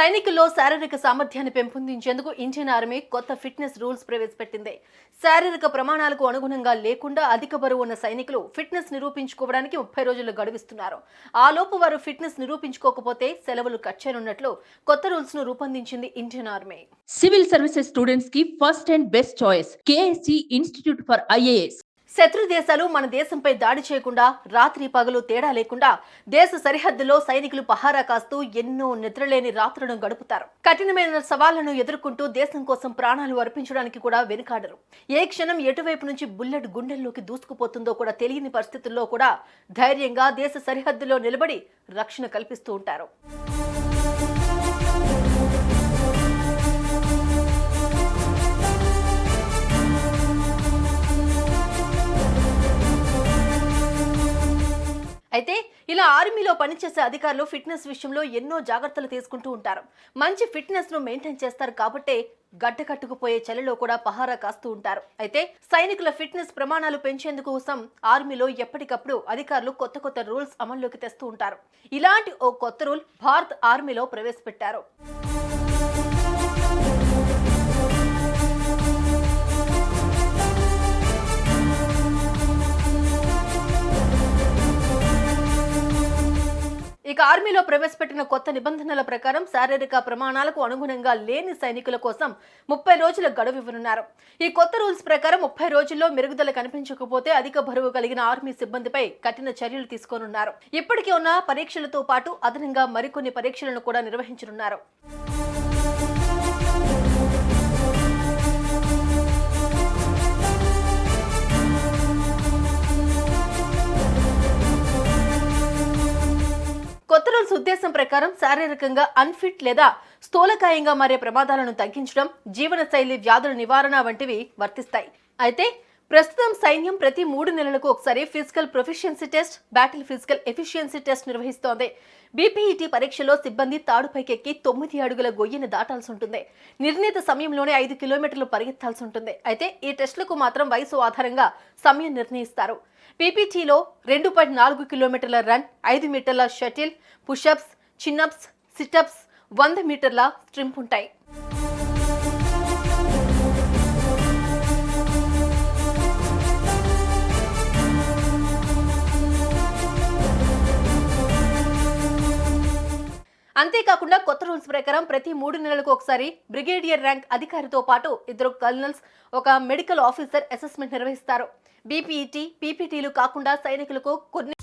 సైనికుల్లో శారీరక సామర్థ్యాన్ని పెంపొందించేందుకు ఇండియన్ ఆర్మీ కొత్త ఫిట్నెస్ రూల్స్ ప్రవేశపెట్టింది. శారీరక ప్రమాణాలకు అనుగుణంగా లేకుండా అధిక బరువు ఉన్న సైనికులు ఫిట్నెస్ నిరూపించుకోవడానికి ముప్పై రోజులు గడువిస్తున్నారు. ఆ లోపు వారు ఫిట్నెస్ నిరూపించుకోకపోతే సెలవులు కట్ చేయనున్నట్లు కొత్త రూల్స్ను రూపొందించింది ఇండియన్ ఆర్మీ. సివిల్ సర్వీసెస్ స్టూడెంట్స్కి first and best choice KSC institute for IAS. శత్రు దేశాలు మన దేశంపై దాడి చేయకుండా రాత్రి పగలు తేడా లేకుండా దేశ సరిహద్దులో సైనికులు పహారా కాస్తూ ఎన్నో నిద్రలేని రాత్రులను గడుపుతారు. కఠినమైన సవాళ్ళను ఎదుర్కొంటూ దేశం కోసం ప్రాణాలు అర్పించడానికి కూడా వెనుకాడరు. ఏ క్షణం ఎటువైపు నుంచి బుల్లెట్ గుండెల్లోకి దూసుకుపోతుందో కూడా తెలియని పరిస్థితుల్లో కూడా ధైర్యంగా దేశ సరిహద్దులో నిలబడి రక్షణ కల్పిస్తూ ఉంటారు. అయితే ఇలా ఆర్మీలో పనిచేసే అధికారులు ఫిట్నెస్ విషయంలో ఎన్నో జాగ్రత్తలు తీసుకుంటూ ఉంటారు. మంచి ఫిట్నెస్ను మెయింటైన్ చేస్తారు కాబట్టే గడ్డ కట్టుకుపోయే చలిలో కూడా పహారా కాస్తూ ఉంటారు. అయితే సైనికుల ఫిట్నెస్ ప్రమాణాలు పెంచేందుకు కోసం ఆర్మీలో ఎప్పటికప్పుడు అధికారులు కొత్త కొత్త రూల్స్ అమల్లోకి తెస్తూ ఉంటారు. ఇలాంటి ఓ కొత్త రూల్ భారత్ ఆర్మీలో ప్రవేశపెట్టారు. ఇక ఆర్మీలో ప్రవేశపెట్టిన కొత్త నిబంధనల ప్రకారం శారీరక ప్రమాణాలకు అనుగుణంగా లేని సైనికుల కోసం ముప్పై రోజుల గడువు ఇవ్వనున్నారు. ఈ కొత్త రూల్స్ ప్రకారం ముప్పై రోజుల్లో మెరుగుదల కనిపించకపోతే అధిక బరువు కలిగిన ఆర్మీ సిబ్బందిపై కఠిన చర్యలు తీసుకోనున్నారు. ఇప్పటికే ఉన్న పరీక్షలతో పాటు అదనంగా మరికొన్ని పరీక్షలను కూడా నిర్వహించనున్నారు. కొత్త ఉద్దేశం ప్రకారం శారీరకంగా అన్ఫిట్ లేదా స్థూలకాయంగా మారే ప్రమాదాలను తగ్గించడం జీవనశైలి వ్యాధుల నివారణ వంటివి వర్తిస్తాయి. అయితే ప్రస్తుతం సైన్యం ప్రతి మూడు నెలలకు ఒకసారి physical proficiency test battle physical efficiency test నిర్వహిస్తోంది. బీపీఈటీ పరీక్షలో సిబ్బంది తాడుపైకెక్కి తొమ్మిది అడుగుల గొయ్యిని దాటాల్సి ఉంటుంది. నిర్ణీత సమయంలోనే ఐదు కిలోమీటర్లు పరిగెత్తాల్సి ఉంటుంది. అయితే ఈ టెస్టులకు మాత్రం వయసు ఆధారంగా సమయం నిర్ణయిస్తారు. పీపీటీలో రెండు పాయింట్ నాలుగు కిలోమీటర్ల రన్ ఐదు మీటర్ల షటిల్ పుషప్స్ చిన్నప్స్ సిటప్స్ వంద మీటర్ల స్ట్రింప్ ఉంటాయి. అంతేకాకుండా కొత్త రూల్స్ ప్రకారం ప్రతి మూడు నెలలకు ఒకసారి బ్రిగేడియర్ ర్యాంక్ అధికారితో పాటు ఇద్దరు కల్నల్స్ ఒక మెడికల్ ఆఫీసర్ అసెస్మెంట్ నిర్వహిస్తారు. బీపీఈటీ పీపీటీలు కాకుండా సైనికులకు కొన్ని